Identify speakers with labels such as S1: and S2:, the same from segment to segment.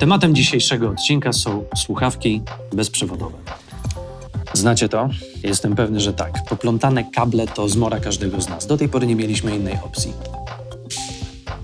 S1: Tematem dzisiejszego odcinka są słuchawki bezprzewodowe. Znacie to? Jestem pewny, że tak. Poplątane kable to zmora każdego z nas. Do tej pory nie mieliśmy innej opcji.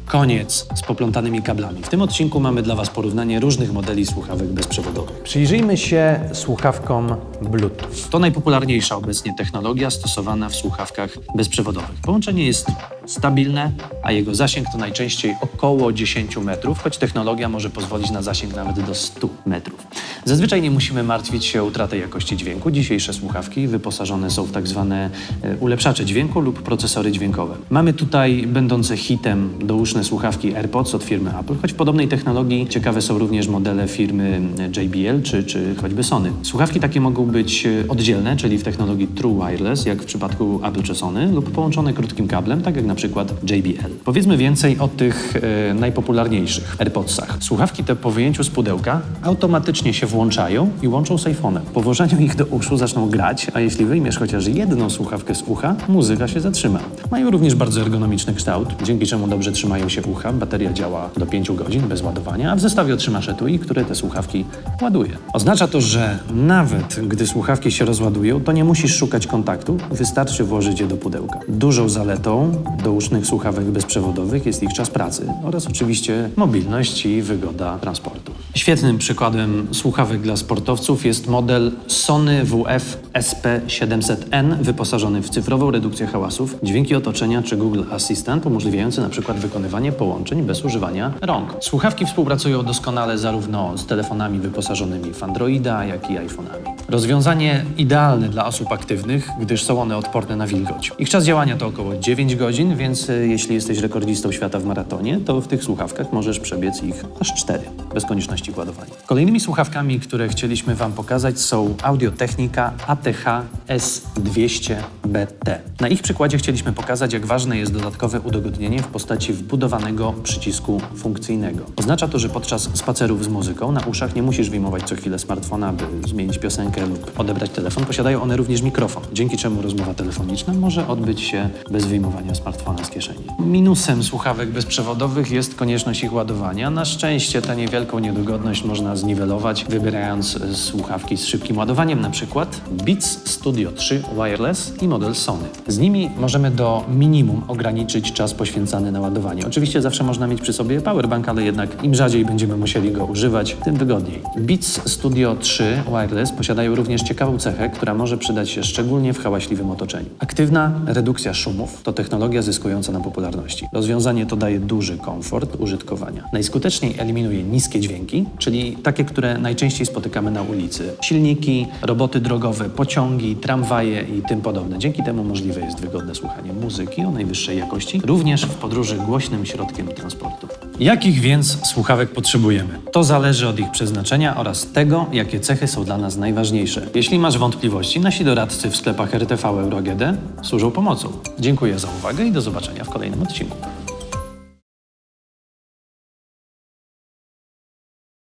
S1: Koniec z poplątanymi kablami. W tym odcinku mamy dla Was porównanie różnych modeli słuchawek bezprzewodowych.
S2: Przyjrzyjmy się słuchawkom Bluetooth.
S1: To najpopularniejsza obecnie technologia stosowana w słuchawkach bezprzewodowych. Połączenie jest stabilne, a jego zasięg to najczęściej około 10 metrów, choć technologia może pozwolić na zasięg nawet do 100 metrów. Zazwyczaj nie musimy martwić się o utratę jakości dźwięku. Dzisiejsze słuchawki wyposażone są w tak zwane e, ulepszacze dźwięku lub procesory dźwiękowe. Mamy tutaj będące hitem douszne słuchawki AirPods od firmy Apple, choć w podobnej technologii ciekawe są również modele firmy JBL czy, czy choćby Sony. Słuchawki takie mogą być e, oddzielne, czyli w technologii True Wireless, jak w przypadku Apple czy Sony, lub połączone krótkim kablem, tak jak na przykład JBL. Powiedzmy więcej o tych e, najpopularniejszych AirPodsach. Słuchawki te po wyjęciu z pudełka automatycznie się włączają i łączą z iPhone'em. Po włożeniu ich do uszu zaczną grać, a jeśli wyjmiesz chociaż jedną słuchawkę z ucha, muzyka się zatrzyma. Mają również bardzo ergonomiczny kształt, dzięki czemu dobrze trzymają się ucha. Bateria działa do 5 godzin bez ładowania, a w zestawie otrzymasz etui, które te słuchawki ładuje. Oznacza to, że nawet gdy słuchawki się rozładują, to nie musisz szukać kontaktu, wystarczy włożyć je do pudełka. Dużą zaletą dousznych słuchawek bezprzewodowych jest ich czas pracy oraz oczywiście mobilność i wygoda transportu. Świetnym przykładem słuchawek dla sportowców jest model Sony WF SP700N wyposażony w cyfrową redukcję hałasów, dźwięki otoczenia czy Google Assistant umożliwiający przykład wykonywanie połączeń bez używania rąk. Słuchawki współpracują doskonale zarówno z telefonami wyposażonymi w Androida, jak i iPhone'ami. Rozwiązanie idealne dla osób aktywnych, gdyż są one odporne na wilgoć. Ich czas działania to około 9 godzin, więc e, jeśli jesteś rekordistą świata w maratonie, to w tych słuchawkach możesz przebiec ich aż 4, bez konieczności ładowania. Kolejnymi słuchawkami, które chcieliśmy Wam pokazać są Audio-Technica ATH S200BT. Na ich przykładzie chcieliśmy pokazać, jak ważne jest dodatkowe udogodnienie w postaci wbudowanego przycisku funkcyjnego. Oznacza to, że podczas spacerów z muzyką na uszach nie musisz wyjmować co chwilę smartfona, by zmienić piosenkę lub odebrać telefon. Posiadają one również mikrofon, dzięki czemu rozmowa telefoniczna może odbyć się bez wyjmowania smartfona z kieszeni. Minusem słuchawek bezprzewodowych jest konieczność ich ładowania. Na szczęście tę niewielką niedogodność można zniwelować, wybierając e, słuchawki z szybkim ładowaniem, na przykład Beats Studio 3 Wireless i model Sony. Z nimi możemy do minimum ograniczyć czas poświęcany na ładowanie. Oczywiście zawsze można mieć przy sobie powerbank, ale jednak im rzadziej będziemy musieli go używać, tym wygodniej. Beats Studio 3 Wireless posiadają również ciekawą cechę, która może przydać się szczególnie w hałaśliwym otoczeniu. Aktywna redukcja szumów to technologia zyskująca na popularności. Rozwiązanie to daje duży komfort użytkowania. Najskuteczniej eliminuje niskie dźwięki, czyli takie, które najczęściej spotykamy na ulicy. Silniki, roboty drogowe, pociągi, tramwaje i tym podobne. Dzięki temu możliwe jest wygodne słuchanie muzyki o najwyższej jakości, również w podróży głośnym środkiem transportu. Jakich więc słuchawek potrzebujemy? To zależy od ich przeznaczenia oraz tego, jakie cechy są dla nas najważniejsze. Jeśli masz wątpliwości, nasi doradcy w sklepach RTV Euro AGD służą pomocą. Dziękuję za uwagę i do zobaczenia w kolejnym odcinku.